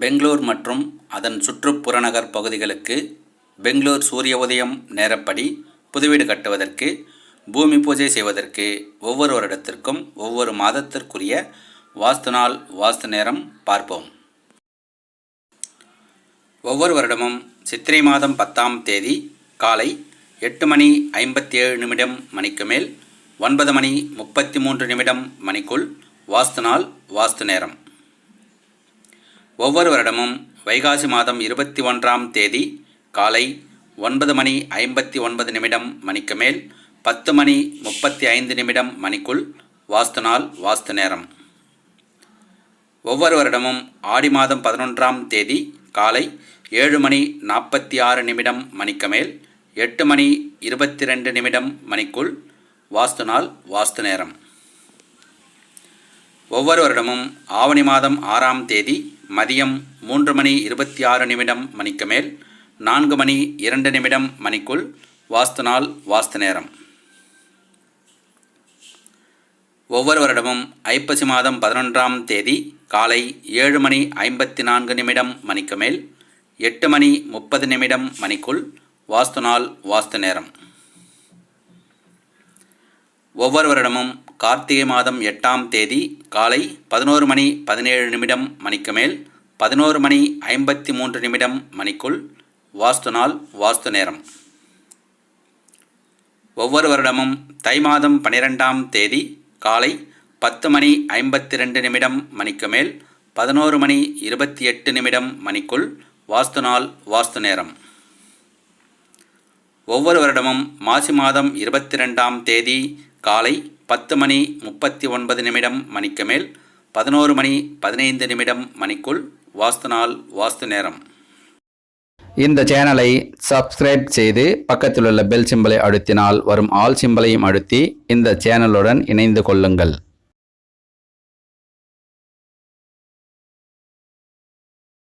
பெங்களூர் மற்றும் அதன் சுற்றுப்புறநகர் பகுதிகளுக்கு பெங்களூர் சூரிய உதயம் நேரப்படி புதுவீடு கட்டுவதற்கு பூமி பூஜை செய்வதற்கு ஒவ்வொரு வருடத்திற்கும் ஒவ்வொரு மாதத்திற்குரிய வாஸ்து நாள் வாஸ்து நேரம் பார்ப்போம். ஒவ்வொரு வருடமும் சித்திரை மாதம் பத்தாம் தேதி காலை எட்டு மணி ஐம்பத்தி ஏழு நிமிடம் மணிக்கு மேல் ஒன்பது மணி முப்பத்தி மூன்று நிமிடம் மணிக்குள் வாஸ்து நாள் வாஸ்து நேரம். ஒவ்வொரு வருடமும் வைகாசி மாதம் இருபத்தி ஒன்றாம் தேதி காலை ஒன்பது மணி ஐம்பத்தி ஒன்பது நிமிடம் மணிக்கு மேல் பத்து மணி முப்பத்தி ஐந்து நிமிடம் மணிக்குள் வாஸ்து நாள் வாஸ்து நேரம். ஒவ்வொரு வருடமும் ஆடி மாதம் பதினொன்றாம் தேதி காலை ஏழு மணி நாற்பத்தி ஆறு நிமிடம் மணிக்கு மேல் எட்டு மணி இருபத்தி ரெண்டு நிமிடம் மணிக்குள் வாஸ்து நாள் வாஸ்து நேரம். ஒவ்வொரு வருடமும் ஆவணி மாதம் ஆறாம் தேதி மதியம் மூன்று மணி இருபத்தி ஆறு நிமிடம் மணிக்கு மேல் நான்கு மணி இரண்டு நிமிடம் மணிக்குள் வாஸ்து நாள் வாஸ்து நேரம். ஒவ்வொரு வருடமும் ஐப்பசி மாதம் பதினொன்றாம் தேதி காலை ஏழு மணி ஐம்பத்தி நான்கு நிமிடம் மணிக்கு மேல் எட்டு மணி முப்பது நிமிடம் மணிக்குள் வாஸ்து நாள் வாஸ்து நேரம். ஒவ்வொரு வருடமும் கார்த்திகை மாதம் எட்டாம் தேதி காலை பதினோரு மணி பதினேழு நிமிடம் மணிக்கு மேல் பதினோரு மணி ஐம்பத்தி மூன்று நிமிடம் மணிக்குள் வாஸ்து நாள் வாஸ்து நேரம். ஒவ்வொரு வருடமும் தை மாதம் பனிரெண்டாம் தேதி காலை பத்து மணி ஐம்பத்தி ரெண்டு நிமிடம் மணிக்கு மேல் பதினோரு மணி இருபத்தி எட்டு நிமிடம் மணிக்குள் வாஸ்து நாள் வாஸ்து நேரம். ஒவ்வொரு வருடமும் மாசி மாதம் இருபத்தி ரெண்டாம் தேதி காலை பத்து மணி முப்பத்தி ஒன்பது நிமிடம் மணிக்கு மேல் பதினோரு மணி பதினைந்து நிமிடம் மணிக்குள் வாஸ்து நாள் வாஸ்து நேரம். இந்த சேனலை சப்ஸ்கிரைப் செய்து பக்கத்தில் உள்ள பெல் சிம்பலை அழுத்தினால் வரும் ஆல் சிம்பலையும் அழுத்தி இந்த சேனலுடன் இணைந்து கொள்ளுங்கள்.